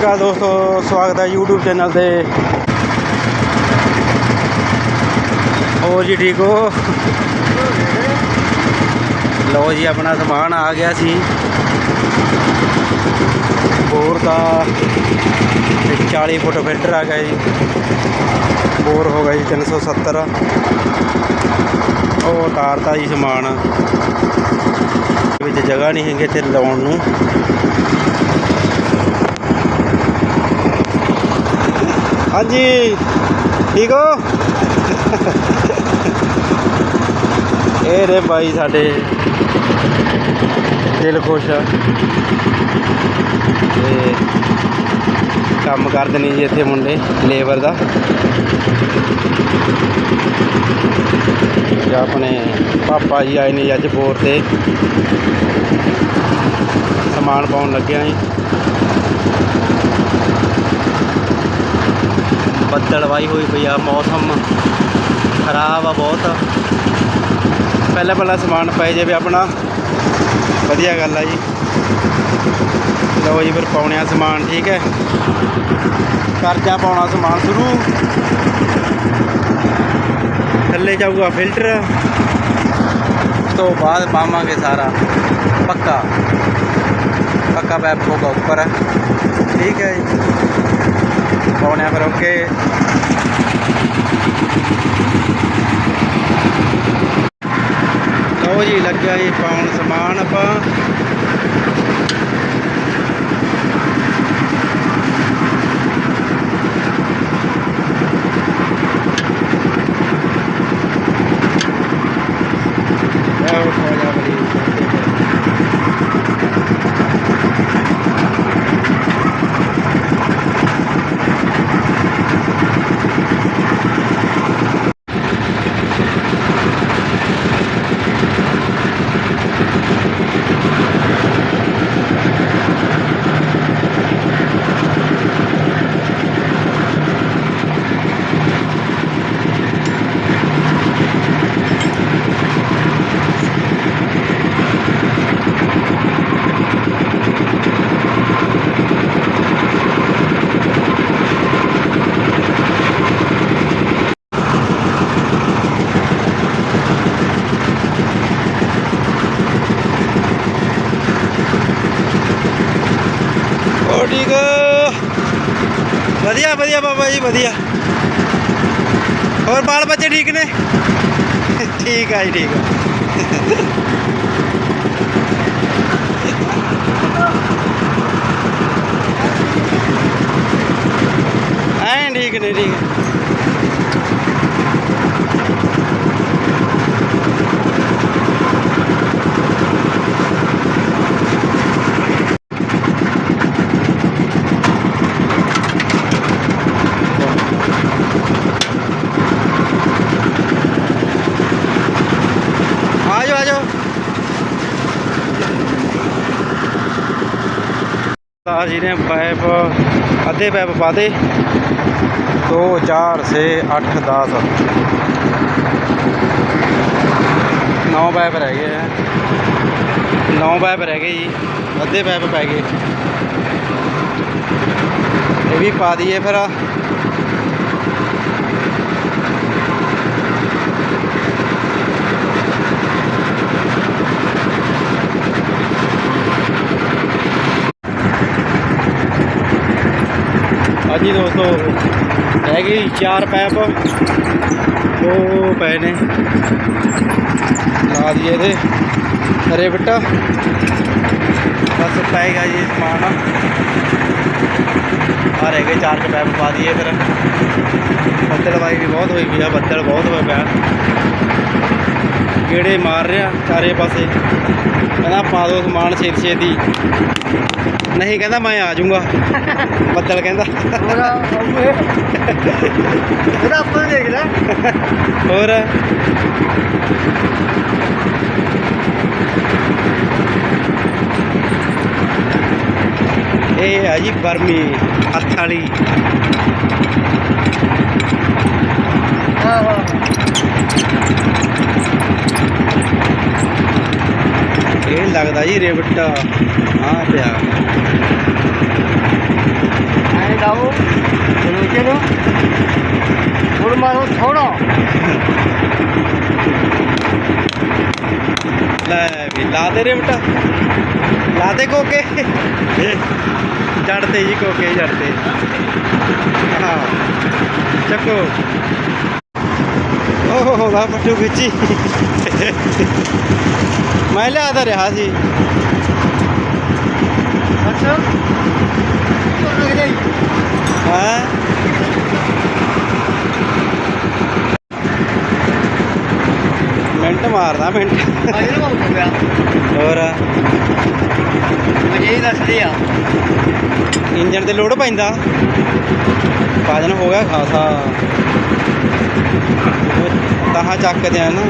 ਅਕਾਲ ਦੋਸਤੋ, ਸਵਾਗਤ ਹੈ YouTube ਚੈਨਲ ਤੇ। ਹੋਰ ਜੀ ਠੀਕ ਹੋ? ਲਓ ਜੀ, ਆਪਣਾ ਸਮਾਨ ਆ ਗਿਆ ਸੀ। ਬੋਰ ਦਾ ਤੇ 40 ਫੁੱਟ ਫਿਲਟਰ ਆ ਗਿਆ ਜੀ। ਬੋਰ ਹੋ ਗਿਆ ਜੀ 370 ਉਹ ਉਤਾਰਤਾ ਜੀ ਸਮਾਨ। ਵਿੱਚ ਜਗ੍ਹਾ ਨਹੀਂ ਹੈਗੀ ਇੱਥੇ ਲਾਉਣ ਨੂੰ। ਹਾਂਜੀ, ਠੀਕ ਹੋ? ਇਹ ਰੇ ਬਾਈ ਸਾਡੇ। ਦਿਲ ਖੁਸ਼ ਆ। ਤੇ ਕੰਮ ਕਰਦੇ ਨੇ ਜੀ ਇੱਥੇ ਮੁੰਡੇ, ਲੇਬਰ ਦਾ। ਤੇ ਆਪਣੇ ਪਾਪਾ ਜੀ ਆਏ ਨੇ ਅੱਜ ਬੋਰ ਤੇ। ਸਮਾਨ ਪਾਉਣ ਲੱਗਿਆ ਜੀ। ਬੱਦਲਵਾਈ ਹੋਈ ਪਈ ਆ, ਮੌਸਮ ਖਰਾਬ ਆ ਬਹੁਤ। ਪਹਿਲਾਂ ਪਹਿਲਾਂ ਸਮਾਨ ਪੈ ਜਾਵੇ ਆਪਣਾ। ਵਧੀਆ ਗੱਲ ਆ ਜੀ। ਲਓ ਜੀ ਫਿਰ ਪਾਉਣੇ ਆ ਸਮਾਨ, ਠੀਕ ਹੈ। ਕਰਜਾ ਪਾਉਣਾ ਸਮਾਨ ਸ਼ੁਰੂ। ਥੱਲੇ ਜਾਊਗਾ ਫਿਲਟਰ। ਤੋਂ ਬਾਅਦ ਪਾਵਾਂਗੇ ਸਾਰਾ, ਪੱਕਾ। ਪੱਕਾ ਪੈਪ ਹੋਗਾ ਉੱਪਰ ਠੀਕ ਹੈ ਜੀ। ਪਾਉਣੇ ਆ ਫਿਰ ਓਕੇ ਲਓ ਜੀ, ਲੱਗਿਆ ਜੀ ਪਾਉਣ ਸਮਾਨ ਆਪਾਂ ਇਹ ਉਠਾ ਜਾ ਬਲੀ ਹੋ ਠੀਕ ਵਧੀਆ ਵਧੀਆ ਬਾਬਾ ਜੀ, ਵਧੀਆ। ਹੋਰ ਬਾਲ ਬੱਚੇ ਠੀਕ ਨੇ? ਠੀਕ ਆ ਜੀ, ਠੀਕ ਆ। ਐਂ ਠੀਕ ਨੇ, ਠੀਕ ਹੈ ਆ ਜਾਓ ਆ ਜਾਓ ਤਾਂ ਜੀ ਨੇ ਪਾਈਪ ਅੱਧੇ ਪਾਈਪ ਪਾ ਦੇ 2 4 6 8 10 ਨੌ ਪਾਈਪ ਰਹਿ ਗਏ ਆ। ਨੌ ਪਾਈਪ ਰਹਿ ਗਏ ਜੀ। ਅੱਧੇ ਪਾਈਪ ਪੈ ਗਏ। ਇਹ ਵੀ ਪਾ ਦਈਏ ਫਿਰ ਹਾਂਜੀ ਦੋਸਤੋ ਹੈਗੀ ਚਾਰ ਪੈਪ ਉਹ ਪਏ ਨੇ ਲਾ ਦਈਏ ਇਹਦੇ ਹਰੇ ਬਿੱਟਾ ਬਸ ਪਏਗਾ ਜੀ ਸਮਾਨ ਆ ਰਹਿ ਗਏ ਚਾਰ ਕੁ ਪੈਪ ਪਾ ਦਈਏ ਫਿਰ ਬੱਦਲਵਾਈ ਵੀ ਬਹੁਤ ਹੋਈ ਪਈ ਗੇੜੇ ਮਾਰ ਰਿਹਾ ਚਾਰੇ ਪਾਸੇ। ਕਹਿੰਦਾ ਪਾ ਦੋ ਸਮਾਨ ਛੇਤੀ ਛੇਤੀ। ਨਹੀਂ ਕਹਿੰਦਾ ਮੈਂ ਆ ਜਾਊਂਗਾ। ਬੱਦਲ ਕਹਿੰਦਾ। ਇਹਦਾ ਆਪਾਂ ਦੇਖ ਲੈ ਹੋਰ? ਇਹ ਹੈ ਜੀ ਬਰਮੀ ਹੱਥ ਵਾਲੀ। ਆਹੋ। ਇਹ ਲੱਗਦਾ ਜੀ ਰਿਵਟ। ਆ। ਪਿਆ ਲਾਵੋ ਚਲੋ ਚਲੋ ਹੁਣ ਮਾਰੋ ਥੋੜਾ ਲੈ ਵੀ ਲਾ ਦੇ ਰੇ ਬਟਾ ਲਾ ਦੇ ਕੋਕੇ। ਜੜਤੇ ਜੀ ਕੋਕੇ ਜੜਤੇ ਹਾਂ ਚੱਕੋ। ਓਹ ਹੋ ਵਾ ਪੱਟੂ ਖਿੱਚੀ ਮੈਂ ਲਿਆਦਾ ਰਿਹਾ ਸੀ। ਅੱਛਾ। ਹਾਂ? ਮਿੰਟ ਮਾਰਦਾ ਮਿੰਟ। ਅਜੇ ਨੂੰ ਹੋ ਗਿਆ। ਹੋਰ? ਅਜੇ ਹੀ ਦੱਸਦੇ ਆ। ਇੰਜਣ ਤੇ ਲੋਡ ਪੈਂਦਾ। ਵਜਨ ਹੋ ਗਿਆ ਖਾਸਾ। ਤਾਹਾਂ ਚੱਕਦੇ ਆ ਨਾ।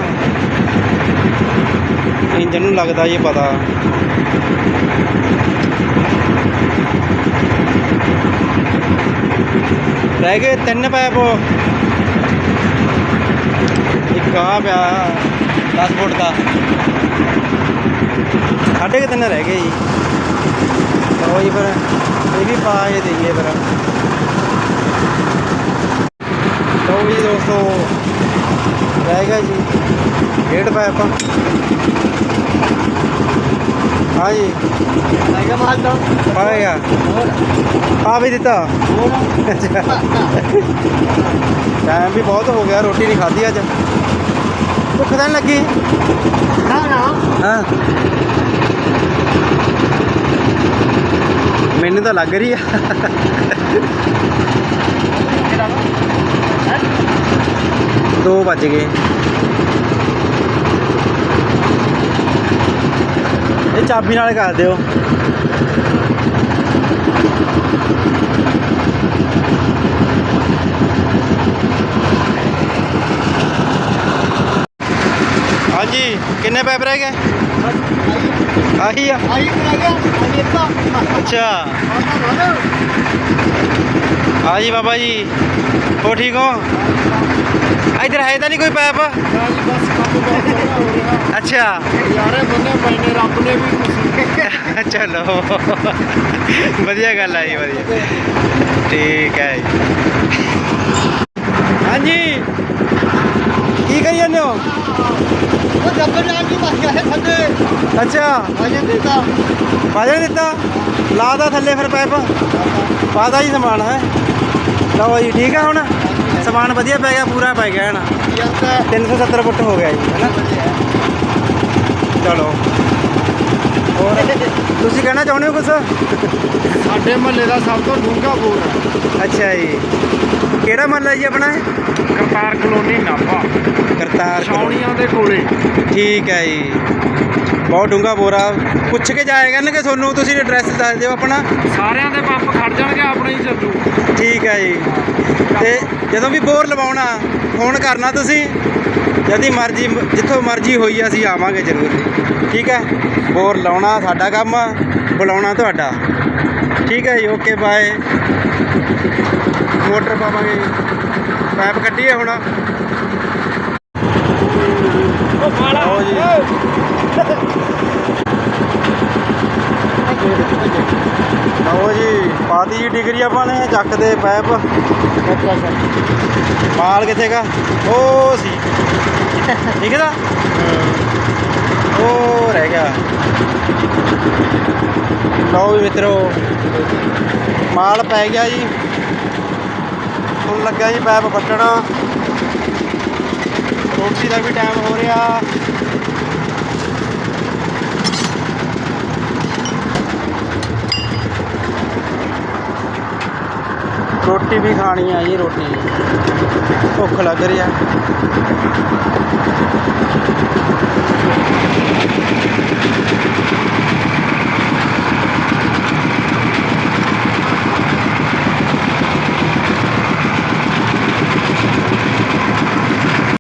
ਇੰਜਨ ਨੂੰ ਲੱਗਦਾ ਇਹ ਪਤਾ। ਰਹਿ ਗਏ ਤਿੰਨ ਪੈਪ। ਇੱਕ ਆ ਪਿਆ 10 ਫੁੱਟ ਦਾ। ਸਾਢੇ ਕੁ ਤਿੰਨ ਰਹਿ ਗਏ ਜੀ। ਉਹ ਜੀ ਫਿਰ, ਇਹ ਵੀ ਪਾ ਕੇ ਦੇਈਏ ਫਿਰ ਲਓ ਜੀ ਦੋਸਤੋ ਗਿਆ ਜੀ। ਡੇਢ ਪੈਪ ਹਾਂ ਜੀ। ਲੱਗਾ ਮਾਰਦਾ ਪਾ ਗਿਆ। ਹੋਰ ਪਾ ਵੀ ਦਿੱਤਾ। ਟਾਈਮ ਵੀ ਬਹੁਤ ਹੋ ਗਿਆ ਰੋਟੀ ਨਹੀਂ ਖਾਧੀ ਅੱਜ। ਭੁੱਖ ਤਾਂ ਲੱਗੀ? ਨਾ ਨਾ। ਹਾਂ। ਮੈਨੂੰ ਤਾਂ ਲੱਗ ਰਹੀ ਆ। ਦੋ ਵੱਜ ਗਏ। ਇਹ ਚਾਬੀ ਨਾਲ ਕਰ ਦਿਓ। ਹਾਂਜੀ, ਕਿੰਨੇ ਪੈਪ ਰਹਿ ਗਏ? ਆਹੀ ਆ। ਆਈ ਕਰਾਇਆ ਆਈ ਅੱਛਾ। ਹਾਂਜੀ ਬਾਬਾ ਜੀ। ਹੋ ਠੀਕ ਹੋ? ਇਧਰ ਹੈ ਤਾਂ ਨਹੀਂ ਕੋਈ ਪੈਪ? ਜੀ ਚਲੋ। ਵਧੀਆ ਗੱਲ ਆ ਜੀ, ਵਧੀਆ। ਠੀਕ ਹੈ ਜੀ। ਹਾਂਜੀ। ਕੀ ਕਰੀ ਜਾਂਦੇ ਹੋ? ਉਹ ਜੱਬਰ ਨਾਲ ਵੀ ਮਰ ਗਿਆ ਹੈ ਥੱਲੇ ਅੱਛਾ ਅਜੇ ਦਿੱਤਾ। ਬਾਜਣ ਦਿੱਤਾ ਲਾਦਾ ਥੱਲੇ ਫਿਰ ਪੈਪ। ਪਾਦਾ ਜੀ ਸਮਾਨ, ਹੈ। ਲਓ ਜੀ, ਠੀਕ ਆ ਹੁਣ? ਸਮਾਨ ਵਧੀਆ ਪੈ ਗਿਆ ਪੂਰਾ ਪੈ ਗਿਆ ਹਨਾ? ਜਾਂਦਾ 370 ਫੁੱਟ ਹੋ ਗਿਆ ਜੀ ਹਨਾ? ਚਲੋ। ਹੋਰ? ਤੁਸੀਂ ਕਹਿਣਾ ਚਾਹੁੰਦੇ ਹੋ ਕੁਝ ਸਾਡੇ ਮਹੱਲੇ ਦਾ ਸਭ ਤੋਂ ਡੂੰਘਾ ਬੋਰ ਹੈ। ਅੱਛਾ ਜੀ। ਕਿਹੜਾ ਮਹੱਲਾ ਜੀ ਆਪਣਾ ਇਹ? ਕਰਤਾਰ ਕਲੋਨੀ ਨਾਭਾ। ਕਰਤਾਰ। ਛਾਉਣੀਆਂ ਦੇ ਕੋਲੇ। ਠੀਕ ਹੈ ਜੀ। ਬਹੁਤ ਡੂੰਘਾ ਬੋਰਾ। ਪੁੱਛ ਕੇ ਜਾਇਆ ਕਰਨਗੇ ਤੁਹਾਨੂੰ ਤੁਸੀਂ ਐਡਰੈਸ ਦੱਸ ਦਿਓ ਆਪਣਾ। ਸਾਰਿਆਂ ਦੇ ਪੰਪ ਖੜ ਜਾਣਗੇ ਆਪਣੇ ਹੀ ਚੱਲੂ। ਠੀਕ ਹੈ ਜੀ। ਤੇ ਜਦੋਂ ਵੀ ਬੋਰ ਲਵਾਉਣਾ ਫੋਨ ਕਰਨਾ ਤੁਸੀਂ। ਜਦੀ ਮਰਜ਼ੀ ਜਿੱਥੋਂ ਮਰਜ਼ੀ ਹੋਈ ਅਸੀਂ ਆਵਾਂਗੇ ਜ਼ਰੂਰ। ਠੀਕ ਹੈ। ਬੋਰ ਲਾਉਣਾ ਸਾਡਾ ਕੰਮ ਆ ਬੁਲਾਉਣਾ ਤੁਹਾਡਾ। ਠੀਕ ਹੈ ਜੀ ਓਕੇ ਬਾਏ। ਮੋਟਰ ਪਾਵਾਂਗੇ ਪੈਪ ਕੱਢੀਏ ਹੁਣ। ਉਹ ਬਾਲਾ ਆਓ ਜੀ। ਲਓ ਜੀ ਪਾਤੀ ਜੀ ਡਿਗਰੀ ਆਪਾਂ ਨੇ ਚੱਕ ਦੇ ਅੱਛਾ ਮਾਲ ਕਿੱਥੇ ਗਾ? ਉਹ ਸੀ। ਠੀਕ ਹੈ ਨਾ ਉਹ ਰਹਿ ਗਿਆ। ਲਓ ਵੀ ਮਿੱਤਰੋ ਮਾਲ ਪੈ ਗਿਆ ਜੀ। ਹੁਣ ਲੱਗਾ ਜੀ ਪੈਪ ਫੱਟਣਾ ਰੋਟੀ ਦਾ ਵੀ ਟਾਈਮ ਹੋ ਰਿਹਾ। ਰੋਟੀ ਵੀ ਖਾਣੀ ਆ ਜੀ, ਰੋਟੀ। ਭੁੱਖ ਲੱਗ ਰਹੀ ਆ।